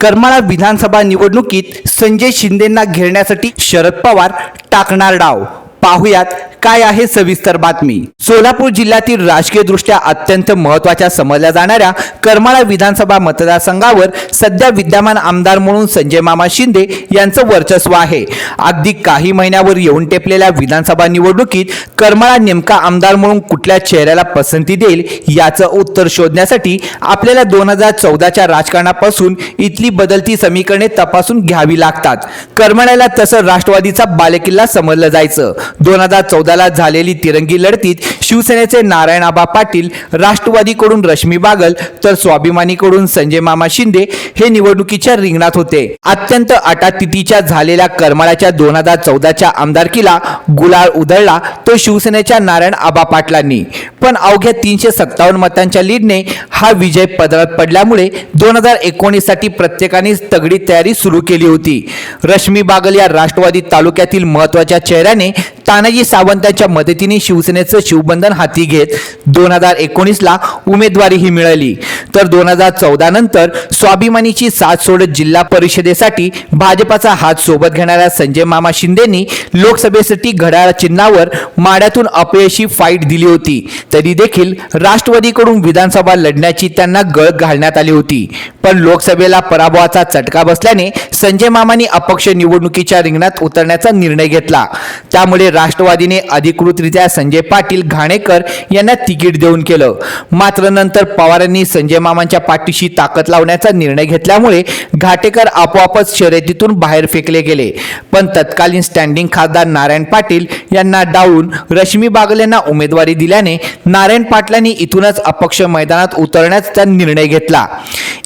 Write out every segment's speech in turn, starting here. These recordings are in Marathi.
करमाळा विधानसभा निवडणुकीत संजय शिंदेंना घेरण्यासाठी शरद पवार टाकणार डाव. पाहुयात काय आहे सविस्तर बातमी? सोलापूर जिल्ह्यातील राजकीय दृष्ट्या अत्यंत महत्त्वाच्या समजल्या जाणाऱ्या करमाळा विधानसभा मतदारसंघावर सध्या विद्यमान आमदार म्हणून संजय मामा शिंदे यांचं वर्चस्व आहे. अगदी काही महिन्यावर येऊन टेपलेल्या विधानसभा निवडणुकीत करमाळा नेमका आमदार म्हणून कुठल्या चेहऱ्याला पसंती देईल याचं उत्तर शोधण्यासाठी आपल्याला दोन हजार चौदाच्या राजकारणापासून इथली बदलती समीकरणे तपासून घ्यावी लागतात. करमाळ्याला तसं राष्ट्रवादीचा बालेकिल्ला समजलं जायचं. दोन हजार चौदा चौदाला झालेली तिरंगी लढतीत शिवसेनेचे नारायणाबा पाटील राष्ट्रवादीकडून रश्मी बागल तर स्वाभिमानीकडून संजय मामा शिंदे हे निवडणुकीच्या रिंगणात होते. अत्यंत अटातिथीच्या झालेल्या करमाळ्याच्या दोन हजार चौदाच्या आमदारकीला गुलाल उधळला तो शिवसेनेच्या नारायण आबा पाटलांनी. पण अवघ्या तीनशे सत्तावन्न मतांच्या लीडने हा विजय पदरात पडल्यामुळे दोन हजार एकोणीससाठी प्रत्येकाने तगडी तयारी सुरू केली होती. रश्मी बागल या राष्ट्रवादी तालुक्यातील महत्त्वाच्या चेहऱ्याने तानाजी सावंतांच्या मदतीने शिवसेनेचं शिवबंधन हाती घेत दोन हजार एकोणीसला उमेदवारीही मिळाली. तर दोन हजार चौदा नंतर स्वाभिमानीची साथ सोडत जिल्हा परिषदेसाठी भाजपाचा हात सोबत घेणाऱ्या संजय मामा शिंदेनी लोकसभेसाठी घड्याळ चिन्हावर माड्यातून अपयशी फाईट दिली होती. तरी देखील राष्ट्रवादीकडून विधानसभा लढण्याची त्यांना गळ घालण्यात आली होती. पण लोकसभेला पराभवाचा चटका बसल्याने संजय मामांनी अपक्ष निवडणुकीच्या रिंगणात उतरण्याचा निर्णय घेतला. त्यामुळे राष्ट्रवादीने अधिकृतरित्या संजय पाटील घाणेकर यांना तिकीट देऊन केलं. मात्र नंतर पवारांनी संजय मामांच्या पाठीशी ताकद लावण्याचा निर्णय घेतल्यामुळे घाटेकर आपोआपच शर्यतीतून बाहेर फेकले गेले. पण तत्कालीन स्टँडिंग खासदार नारायण पाटील यांना डावून रश्मी बागल यांना उमेदवारी दिल्याने नारायण पाटलांनी इथूनच अपक्ष मैदानात उतरण्याचा निर्णय घेतला.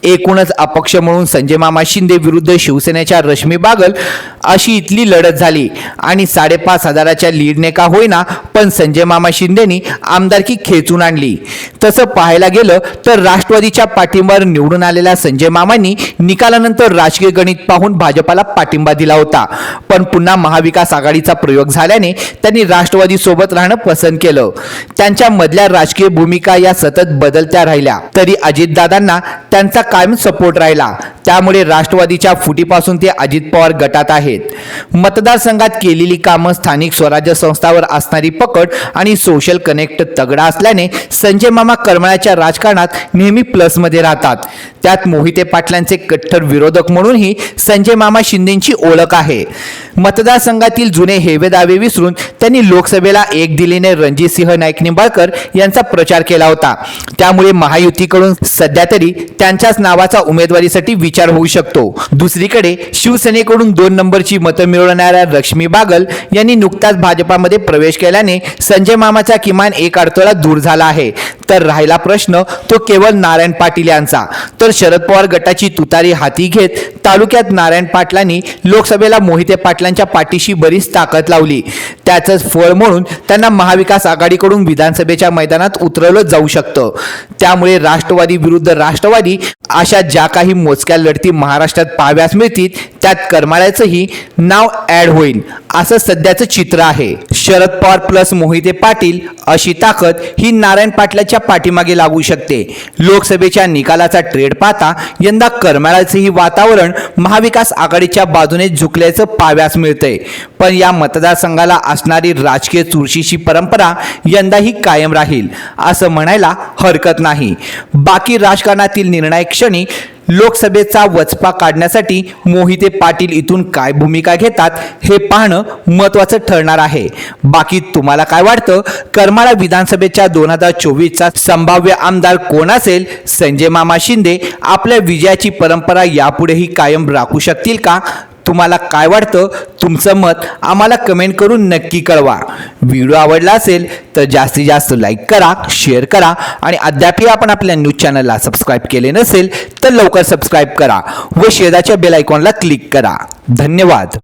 एकूणच अपक्ष म्हणून संजय मामा शिंदे विरुद्ध शिवसेनेच्या रश्मी बागल अशी इथली लढत झाली. आणि साडेपाच हजाराच्या लीडने का होईना पण संजय मामा शिंदेनी आमदारकी खेचून आणली. तसं पाहायला गेलं तर राष्ट्रवादीच्या पाठिंबावर निवडून आलेल्या संजय मामांनी निकालानंतर राजकीय गणित पाहून भाजपाला पाठिंबा दिला होता. पण पुन्हा महाविकास आघाडीचा प्रयोग झाल्याने त्यांनी राष्ट्रवादी सोबत राहणं पसंत केलं. त्यांच्या मधल्या राजकीय भूमिका या सतत बदलत्या राहिल्या. तरी अजितदादांना त्यांचा कायम सपोर्ट राहिला. त्यामुळे राष्ट्रवादीच्या फुटीपासून ते अजित पवार गटात आहेत. मतदारसंघात केलेली कामं स्थानिक स्वराज्य संस्थावर असणारी पकड आणि सोशल कनेक्ट तगडा असल्याने संजय मामा करमळ्याच्या राजकारणात नेहमी प्लसमध्ये राहतात. त्यात मोहिते पाटलांचे कट्टर विरोधक म्हणूनही संजय मामा शिंदेची ओळख आहे. मतदारसंघातील जुने हेवे दावे विसरून त्यांनी लोकसभेला एक दिलीने रणजितसिंह नाईक निंबाळकर यांचा प्रचार केला होता. त्यामुळे महायुतीकडून सध्या तरी त्यांच्याच नावाचा उमेदवारीसाठी विचार होऊ शकतो. दुसरीकडे शिवसेनेकडून दोन नंबरची मतं मिळवणाऱ्या लक्ष्मी बागल यांनी नुकताच भाजपामध्ये प्रवेश केल्याने संजय मामाचा किमान एक अडथळा दूर झाला आहे. तर राहिला प्रश्न तो केवळ नारायण पाटील यांचा. तर शरद पवार गटाची तुतारी हाती घेत तालुक्यात नारायण पाटलांनी लोकसभेला मोहिते पाटलांच्या पाठीशी बरीच ताकद लावली. त्याचंच फळ म्हणून त्यांना महाविकास आघाडीकडून विधानसभेच्या मैदानात उतरवलं जाऊ शकतं. त्यामुळे राष्ट्रवादी विरुद्ध राष्ट्रवादी अशा ज्या काही मोजक्या लढती महाराष्ट्रात पाहाव्यास मिळतील त्यात करमाळ्याचंही नाव ॲड होईल. असं सध्याचं चित्र आहे. शरद पवार प्लस मोहिते पाटील अशी ताकद ही नारायण पाटलाच्या पाठीमागे लागू शकते. लोकसभेच्या निकालाचा ट्रेड पाहता यंदा करमाळ्याचंही वातावरण महाविकास आघाडीच्या बाजूने झुकल्याचं पाहाव्यास मिळतंय. पण या मतदारसंघाला असणारी राजकीय चुरशीची परंपरा यंदाही कायम राहील असं म्हणायला हरकत नाही. बाकी राजकारणातील निर्णायक क्षणी लोकसभेचा वचपा काढण्यासाठी मोहिते पाटील इथून काय भूमिका घेतात हे पाहणं महत्वाचं ठरणार आहे. बाकी तुम्हाला काय वाटतं? करमाळा विधानसभेच्या दोन हजार चोवीसचा संभाव्य आमदार कोण असेल? संजय मामा शिंदे आपल्या विजयाची परंपरा यापुढेही कायम राखू शकतील का? तुम्हाला काय वाटतं? तुमचं मत आम्हाला कमेंट करून नक्की कळवा. व्हिडिओ आवडला असेल तर जास्तीत जास्त लाईक करा शेअर करा आणि अद्यापही आपण आपल्या न्यूज चॅनलला सबस्क्राईब केले नसेल तर लवकर सबस्क्राईब करा व शेजारच्या बेल आयकॉनला क्लिक करा. धन्यवाद.